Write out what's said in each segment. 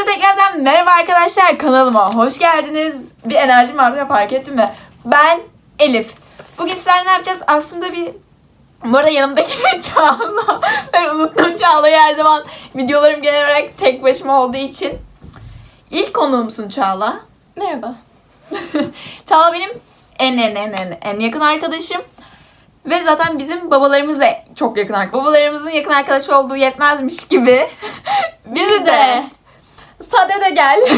Hepinize tekrardan merhaba arkadaşlar kanalıma hoş geldiniz. Bir enerjim var fark ettim mi? Ben Elif. Bugün sizlerle ne yapacağız? Aslında bir bu arada yanımdaki Çağla. Ben unuttum Çağla'yı her zaman. Videolarım genel olarak tek başıma olduğu için. İlk konuğumsun Çağla. Merhaba. Çağla benim en en en en en yakın arkadaşım. Ve zaten bizim babalarımız da çok yakın arkadaş. Babalarımızın yakın arkadaş olduğu yetmezmiş gibi. Bizi de. Sade de gel.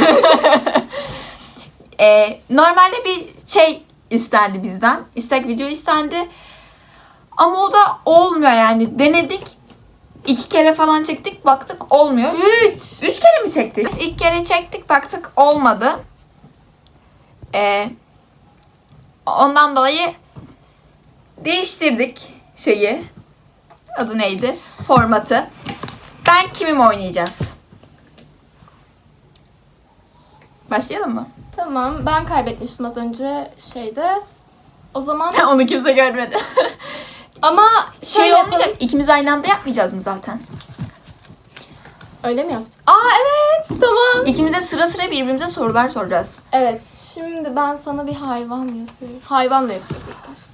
Ee, normalde bir şey istendi bizden. İstek video istendi. Ama o da olmuyor yani. Denedik. İki kere falan çektik. Baktık olmuyor. Üç. Üç kere mi çektik? Biz ilk kere çektik. Baktık olmadı. Ee, ondan dolayı değiştirdik şeyi. Adı neydi? Formatı. Ben kimim oynayacağız? Başlayalım mı? Tamam ben kaybetmiştim az önce şeyde. O zaman Onu kimse görmedi. ama şey şöyle olmayacak. yapalım. İkimiz aynı anda yapmayacağız mı zaten? Öyle mi yapacağız? Aa evet tamam. İkimize sıra sıra birbirimize sorular soracağız. Evet şimdi ben sana bir hayvan yazıyorum. Hayvanla yapacağız ilk başta.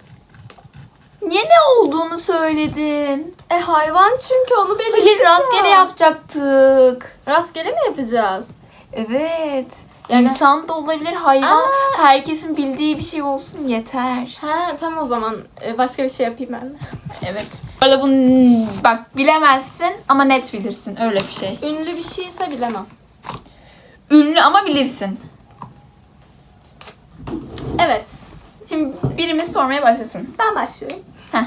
Niye ne olduğunu söyledin? E hayvan çünkü onu belirledik Hayır rastgele ya. yapacaktık. Rastgele mi yapacağız? Evet. Yani- İnsan da olabilir, hayvan. Aa. Herkesin bildiği bir şey olsun yeter. He tamam o zaman e, başka bir şey yapayım ben de. Evet. Böyle bunu bak bilemezsin ama net bilirsin. Öyle bir şey. Ünlü bir şeyse bilemem. Ünlü ama bilirsin. Evet. Şimdi birimiz sormaya başlasın. Ben başlıyorum. Heh.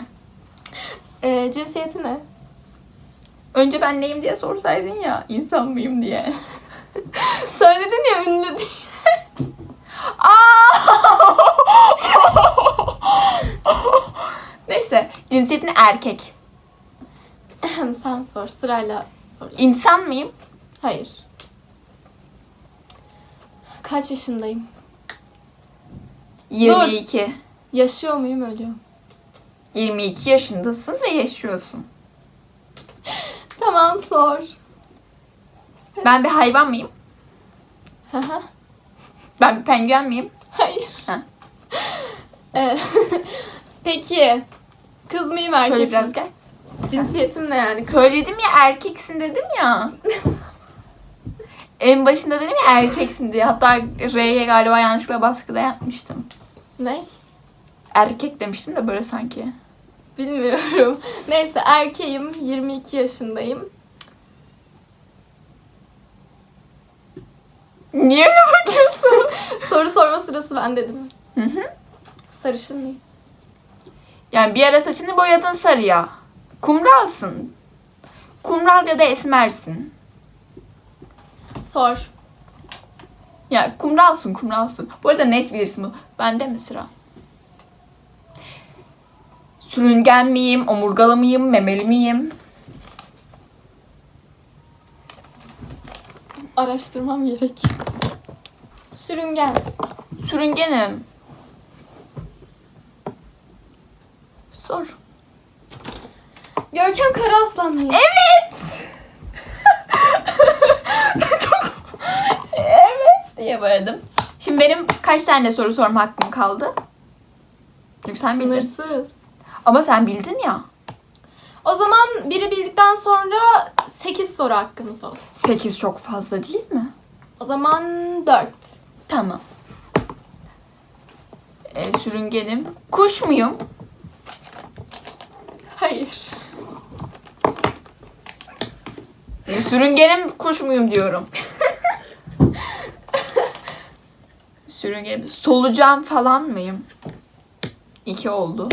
E, cinsiyeti ne? Önce ben neyim diye sorsaydın ya insan mıyım diye. Söyledin ya ünlü diye. Neyse cinsiyetin erkek. Sen sor sırayla sor. İnsan mıyım? Hayır. Kaç yaşındayım? 22. Yaşıyor muyum ölüyorum? 22 yaşındasın ve yaşıyorsun. Tamam sor. Ben bir hayvan mıyım? Ben bir penguen miyim? Hayır. Ha. Ee, Peki. Kız mıyım erkek Şöyle biraz gel. Cinsiyetim ne yani? Kız- Söyledim ya erkeksin dedim ya. en başında dedim ya erkeksin diye. Hatta R'ye galiba yanlışlıkla baskıda yapmıştım. Ne? Erkek demiştim de böyle sanki. Bilmiyorum. Neyse erkeğim. 22 yaşındayım. Niye öyle bakıyorsun? Soru sorma sırası ben dedim. Hı hı. Sarışın mıyım? yani bir ara saçını boyadın sarıya. Kumralsın. Kumral ya da esmersin. Sor. Ya kumralsın kumralsın. Bu arada net bilirsin bu. Bende mi sıra? Sürüngen miyim? Omurgalı mıyım? Memeli miyim? Araştırmam gerek. Sürüngensin. Sürüngenim. Sor. Görkem Karaaslan mıyım? Evet. Çok evet diye bağırdım. Şimdi benim kaç tane soru sorma hakkım kaldı? Çünkü sen bildin. Sınırsız. Ama sen bildin ya. O zaman biri bildikten sonra 8 soru hakkımız olsun. 8 çok fazla değil mi? O zaman 4. Tamam. Ee, sürüngenim. Kuş muyum? Hayır. Ee, sürüngenim kuş muyum diyorum. sürüngenim. Solucan falan mıyım? İki oldu.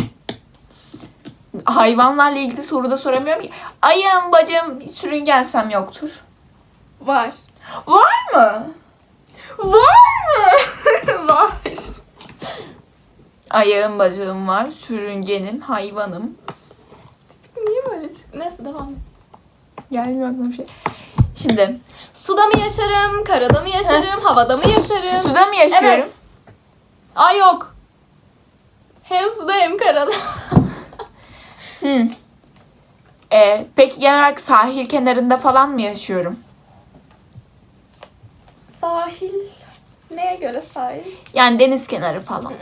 Hayvanlarla ilgili soru da soramıyorum ki. Ayağım, bacağım, sürüngensem yoktur. Var. Var mı? Var mı? Var. Ayağım, bacağım var. Sürüngenim, hayvanım. Niye böyle? Neyse devam et. Gelmiyor aklıma bir şey. Şimdi Suda mı yaşarım, karada mı yaşarım, havada mı yaşarım? suda mı yaşıyorum? Evet. Ay yok. Hem suda hem karada. Hı. Ee, peki genel olarak sahil kenarında falan mı yaşıyorum? Sahil. Neye göre sahil? Yani deniz kenarı falan.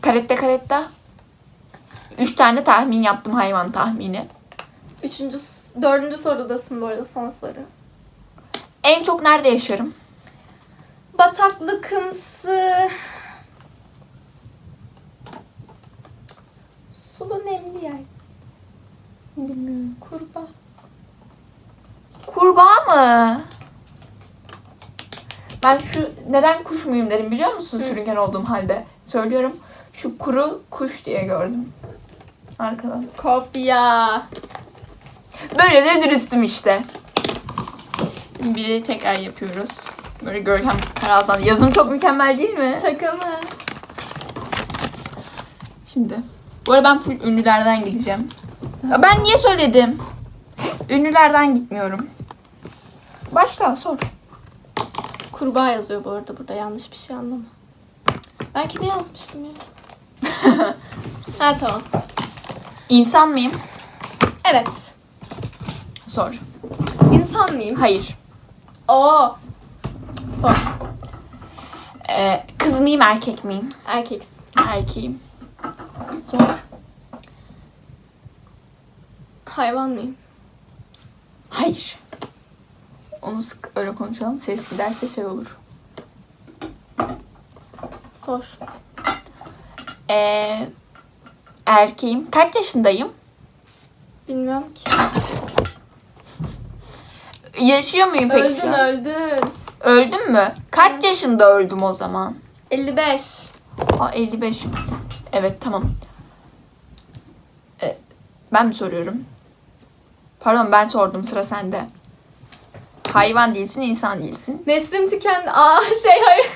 Karette karetta. Üç tane tahmin yaptım hayvan tahmini. Üçüncü, dördüncü sorudasın bu arada son soru. En çok nerede yaşarım? Bataklıkımsı. Sulu nemli yer. Bilmiyorum. Kurbağa. Kurbağa mı? Ben şu neden kuş muyum dedim biliyor musun sürüngen olduğum halde. Söylüyorum. Şu kuru kuş diye gördüm. Arkadan. Kopya. Böyle de dürüstüm işte. Biri tekrar yapıyoruz. Böyle Görkem Karazan. Yazım çok mükemmel değil mi? Şaka mı? Şimdi. Bu arada ben full ünlülerden gideceğim. Ben niye söyledim? Ünlülerden gitmiyorum. Başla sor. Kurbağa yazıyor bu arada burada yanlış bir şey anlama. Ben kime yazmıştım ya? ha tamam. İnsan mıyım? Evet. Sor. İnsan mıyım? Hayır. Oo. Sor. Ee, kız mıyım erkek miyim? Erkeksin. Erkeğim. Sor. Hayvan mıyım? Hayır. Onu sık öyle konuşalım. Ses giderse şey olur. Sor. Ee, erkeğim. Kaç yaşındayım? Bilmiyorum ki. Yaşıyor muyum peki öldün şu an? öldün. Öldüm mü? Kaç yaşında öldüm o zaman? 55. Aa 55. Evet tamam. Ee, ben mi soruyorum? Pardon ben sordum sıra sende. Hayvan değilsin, insan değilsin. Neslim tükendi. Aa şey hayır.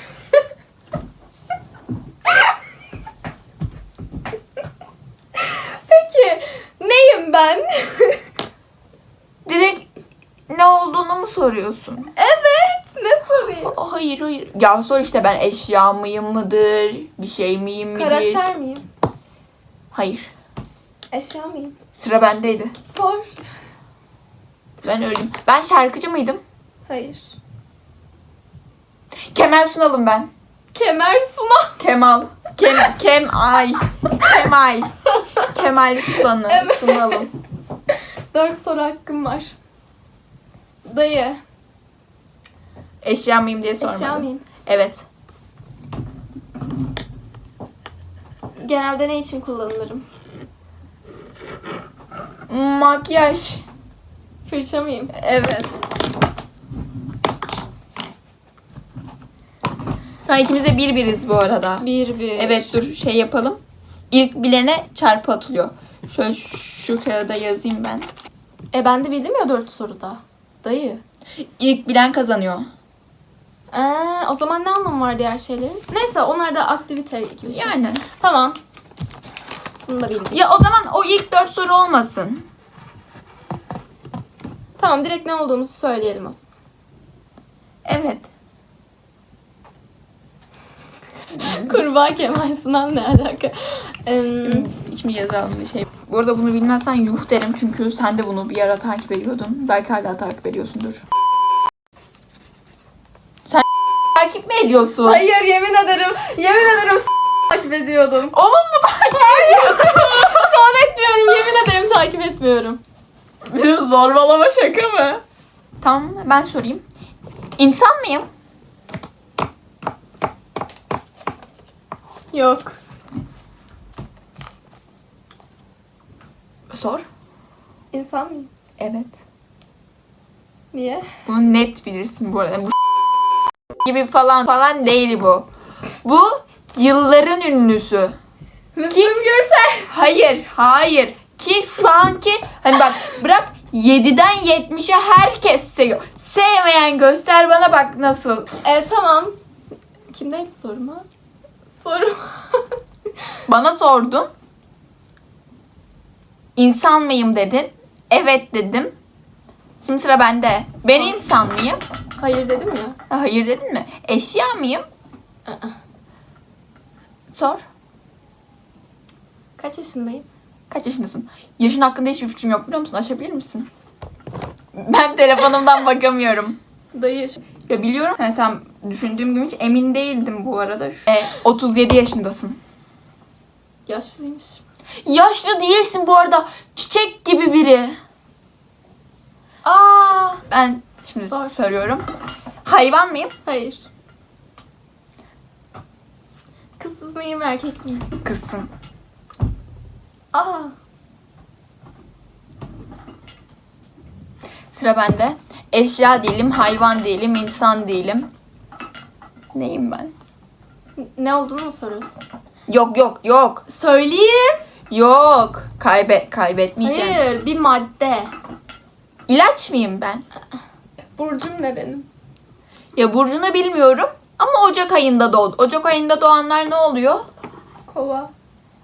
Peki neyim ben? Direkt ne olduğunu mu soruyorsun? evet. Aa, hayır hayır. Ya sor işte ben eşya mıyım mıdır? Bir şey miyim midir? Karakter miyim? Hayır. Eşya mıyım? Sıra bendeydi. Sor. Ben öldüm. Ben şarkıcı mıydım? Hayır. Kemal Sunal'ım ben. Kemer Suna. Kemal. Kem, Kemal. Kemal. Kemal Sunal'ım. Evet. Sunal'ım. Dört soru hakkım var. Dayı. Eşya mıyım diye sormadım. Eşya mıyım? Evet. Genelde ne için kullanılırım? Makyaj. Fırça mıyım? Evet. An ikimiz de bir biriz bu arada. Bir bir. Evet dur şey yapalım. İlk bilene çarpı atılıyor. Şöyle şu kağıda yazayım ben. E ben de bildim ya dört soruda. Dayı. İlk bilen kazanıyor. Ee, o zaman ne anlamı var diğer şeylerin? Neyse onlar da aktivite gibi şey. Yani. Tamam. Bunu da bildik. Ya o zaman o ilk dört soru olmasın. Tamam direkt ne olduğumuzu söyleyelim o zaman. Evet. Kurbağa Kemal Sunal ne alaka? Ee, Şimdi yazalım bir şey. Bu arada bunu bilmezsen yuh derim çünkü sen de bunu bir ara takip ediyordun. Belki hala takip ediyorsundur. Sen takip mi ediyorsun? Hayır yemin ederim. Yemin ederim takip ediyordum. Onun mu takip ediyorsun? Şu an etmiyorum. Yemin ederim takip etmiyorum. Bizim zorbalama şaka mı? Tamam ben sorayım. İnsan mıyım? Yok. Sor. İnsan mıyım? Evet. Niye? Bunu net bilirsin bu arada. Bu gibi falan falan değil bu. Bu yılların ünlüsü. Müslüm Gürses. Hayır, hayır. Ki şu anki hani bak bırak 7'den 70'e herkes seviyor. Sevmeyen göster bana bak nasıl. E tamam. Kimdeydi sorum ha? Sorum. Bana sordun. İnsan mıyım dedin. Evet dedim. Şimdi sıra bende. Ben insan mıyım? Hayır dedim ya. Hayır dedin mi? Eşya mıyım? Aa. Sor. Kaç yaşındayım? Kaç yaşındasın? Yaşın hakkında hiçbir fikrim yok biliyor musun? Açabilir misin? Ben telefonumdan bakamıyorum. Dayı yaş- Ya biliyorum. He, tam düşündüğüm gibi hiç emin değildim bu arada. Şu- E, 37 yaşındasın. Yaşlıymış. Yaşlı değilsin bu arada. Çiçek gibi biri. Aa, Ben şimdi Sor. soruyorum. Hayvan mıyım? hayır. Kız mıyım erkek miyim? Kızsın. Aa, Sıra bende. Eşya değilim, hayvan değilim, insan değilim. Neyim ben? ne olduğunu mu soruyorsun? Yok yok yok. Söyleyeyim. Yok. Kaybe kaybetmeyeceğim. Hayır, bir madde. İlaç mıyım ben? Burcum ne benim? Ya burcunu bilmiyorum ama Ocak ayında doğdu. Ocak ayında doğanlar ne oluyor? Kova.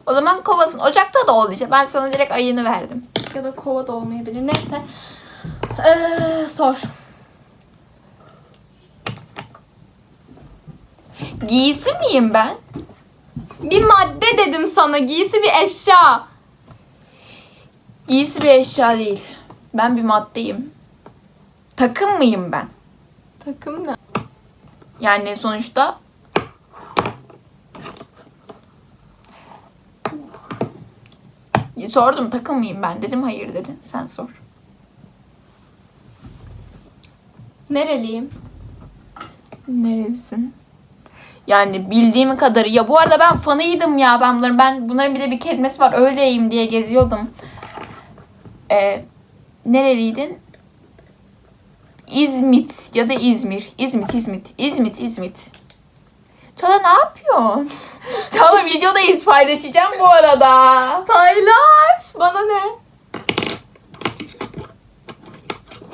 O zaman kovasın. Ocak'ta da oldu işte. Ben sana direkt ayını verdim. Ya da kova da olmayabilir. Neyse. Ee, sor. Giysi miyim ben? Bir madde dedim sana. Giysi bir eşya. Giysi bir eşya değil. Ben bir maddeyim. Takım mıyım ben? Takım ne? Yani sonuçta Sordum takım mıyım ben dedim hayır dedin sen sor. Nereliyim? Nerelisin? Yani bildiğim kadarı ya bu arada ben fanıydım ya ben bunların ben bunların bir de bir kelimesi var öyleyim diye geziyordum. Ee, nereliydin? İzmit ya da İzmir. İzmit, İzmit. İzmit, İzmit. Çağla ne yapıyorsun? Çağla videodayız paylaşacağım bu arada. Paylaş. Bana ne?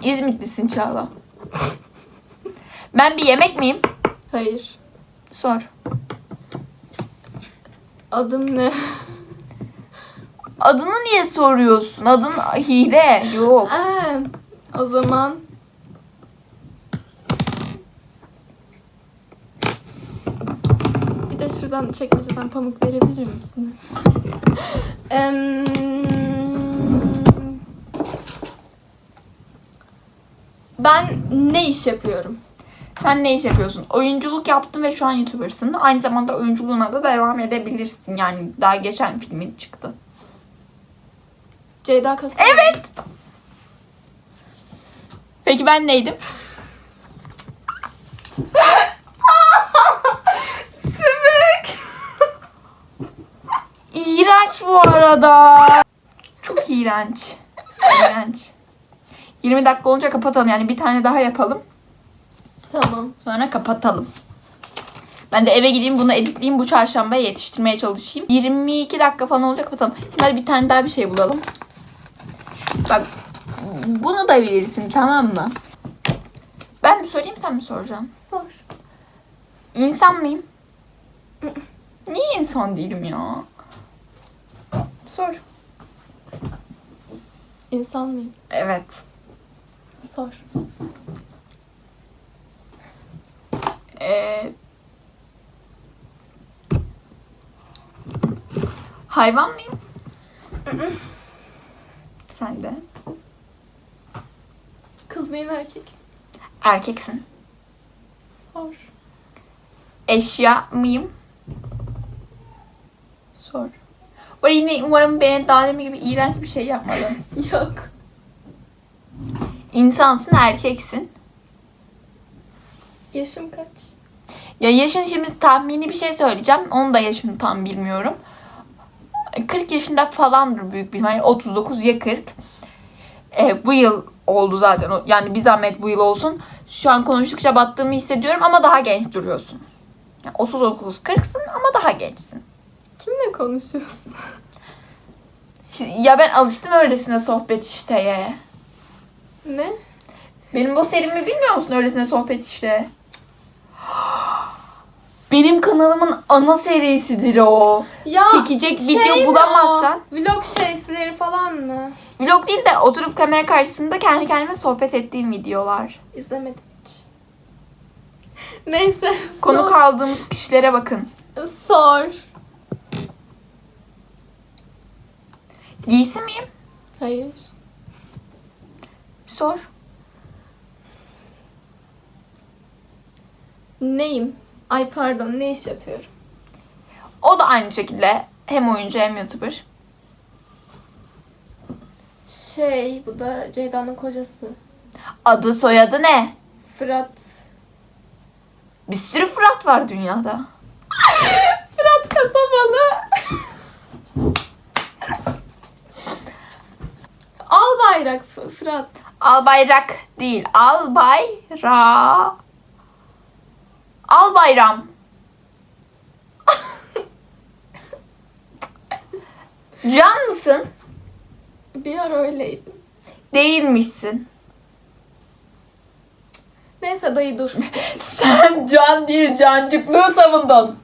İzmitlisin Çağla. Ben bir yemek miyim? Hayır. Sor. Adım ne? Adını niye soruyorsun? Adın hile. Yok. Aa, o zaman bir de şuradan çekmeceden pamuk verebilir misin? Em, ben ne iş yapıyorum? Sen ne iş yapıyorsun? Oyunculuk yaptın ve şu an YouTuber'sın. Aynı zamanda oyunculuğuna da devam edebilirsin. Yani daha geçen filmin çıktı. Ceyda Kasan. Evet. Peki ben neydim? İğrenç bu arada. Çok iğrenç. İğrenç. 20 dakika olunca kapatalım. Yani bir tane daha yapalım. Tamam. Sonra kapatalım. Ben de eve gideyim bunu editleyeyim bu çarşambaya yetiştirmeye çalışayım. 22 dakika falan olacak kapatalım. Şimdi hadi bir tane daha bir şey bulalım. Bak bunu da bilirsin tamam mı? Ben mi sorayım sen mi soracaksın? Sor. İnsan mıyım? Niye insan değilim ya? Sor. İnsan mıyım? Evet. Sor. Ee, hayvan mıyım? Sen de. Kız mıyım erkek? Erkeksin. Sor. Eşya mıyım? Sor. O yine umarım beni daha demin gibi iğrenç bir şey yapmadın. Yok. İnsansın, erkeksin. Yaşım kaç? Ya yaşın şimdi tahmini bir şey söyleyeceğim. Onun da yaşını tam bilmiyorum. 40 yaşında falandır büyük bir ihtimalle. 39 ya 40. Ee, bu yıl oldu zaten. Yani bir zahmet bu yıl olsun. Şu an konuştukça battığımı hissediyorum ama daha genç duruyorsun. Yani 39 40'sın ama daha gençsin. Kimle konuşuyorsun? Ya ben alıştım öylesine sohbet işte ya. Ne? Benim bu serimi bilmiyor musun öylesine sohbet işte? Benim kanalımın ana serisidir o. Ya Çekecek video şey mi bulamazsan- o? Vlog şeysileri falan mı? Vlog değil de oturup kamera karşısında kendi kendime sohbet ettiğim videolar. İzlemedim hiç. Neyse. Konuk aldığımız kişilere bakın. sor. Giysi miyim? Hayır. Sor. Neyim? Ay pardon ne iş yapıyorum? O da aynı şekilde hem oyuncu hem YouTuber. Şey bu da Ceyda'nın kocası. Adı soyadı ne? Fırat. Bir sürü Fırat var dünyada. Fırat Kasabalı. Al bayrak F- Fırat. Albayrak değil. Albayra. Albayram. Can mısın? Bir ara öyleydim. Değilmişsin. Neyse dayı dur. Sen can değil cancıklığı savundun.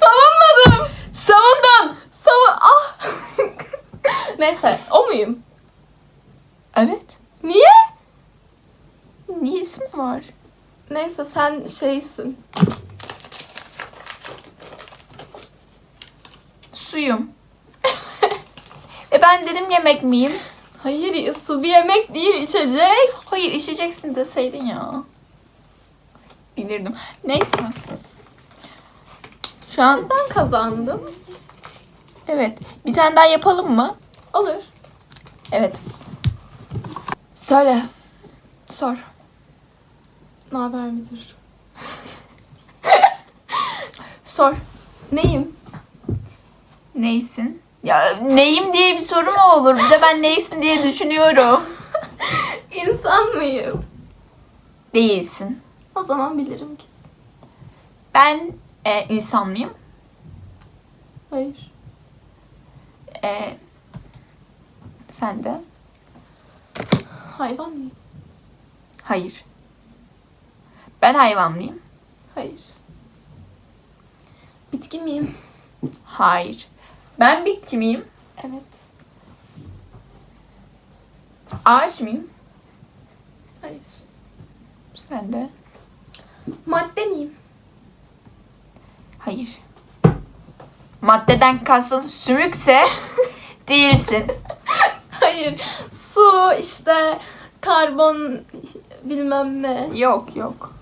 Savunmadım. Savundun. Savun... Ah. Neyse o muyum? Evet. Niye? Niyesi mi var? Neyse sen şeysin. Suyum. e ben dedim yemek miyim? Hayır su bir yemek değil içecek. Hayır içeceksin deseydin ya. Bilirdim. Neyse. Şu an Ben kazandım. evet. Bir tane daha yapalım mı? Olur. Evet. Söyle. Sor. Ne haber müdür? Sor. Neyim? Neysin? Ya neyim diye bir soru mu olur? Bir de ben neysin diye düşünüyorum. İnsan mıyım? Değilsin. O zaman bilirim kesin. Ben e, insan mıyım? Hayır. E, sen de? Hayvan mıyım? Hayır. Ben hayvan mıyım? Hayır. Bitki miyim? Hayır. Ben bitki miyim? Evet. Ağaç mıyım? Hayır. Sen de? Madde miyim? Hayır. Maddeden kastın sümükse değilsin. Hayır. Su işte karbon bilmem ne. Yok yok.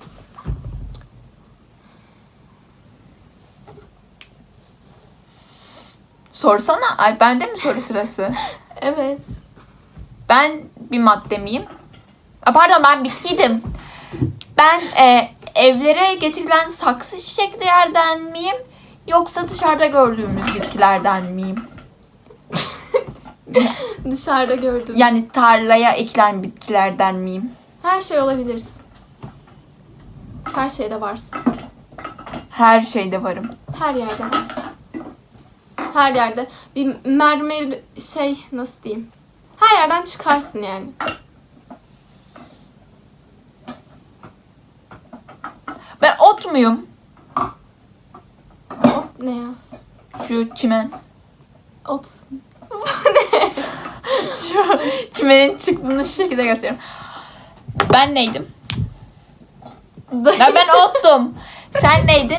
Sorsana. Ay bende mi soru sırası? Evet. Ben bir madde miyim? Aa, pardon ben bitkiydim. Ben e, evlere getirilen saksı çiçeklerden miyim? Yoksa dışarıda gördüğümüz bitkilerden miyim? Dışarıda gördüm. Yani tarlaya ekilen bitkilerden miyim? Her şey olabilirsin. Her şeyde varsın. Her şeyde varım. Her yerde varsın. Her yerde. Bir mermer şey nasıl diyeyim? Her yerden çıkarsın yani. Ben ot muyum? Ot ne ya? Şu çimen. Otsun. Şu çimenin çıktığını şu şekilde gösteriyorum. Ben neydim? Ya ben ottum. Sen neydin?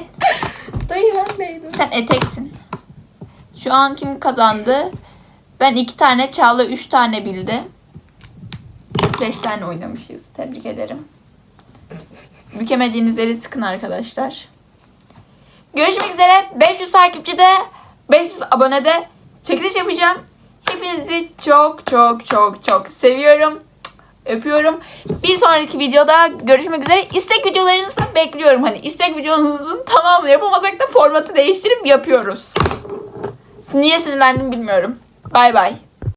Dayı ben neydim? Sen eteksin. Şu an kim kazandı? Ben iki tane, Çağla üç tane bildi. Beş tane oynamışız. Tebrik ederim. Bükemediğiniz eli sıkın arkadaşlar. Görüşmek üzere. 500 takipçide, 500 abonede çekiliş yapacağım. Hepinizi çok çok çok çok seviyorum. Öpüyorum. Bir sonraki videoda görüşmek üzere. İstek videolarınızı da bekliyorum. Hani istek videonuzun tamamını yapamasak da formatı değiştirip yapıyoruz. Niye sinirlendim bilmiyorum. Bay bay.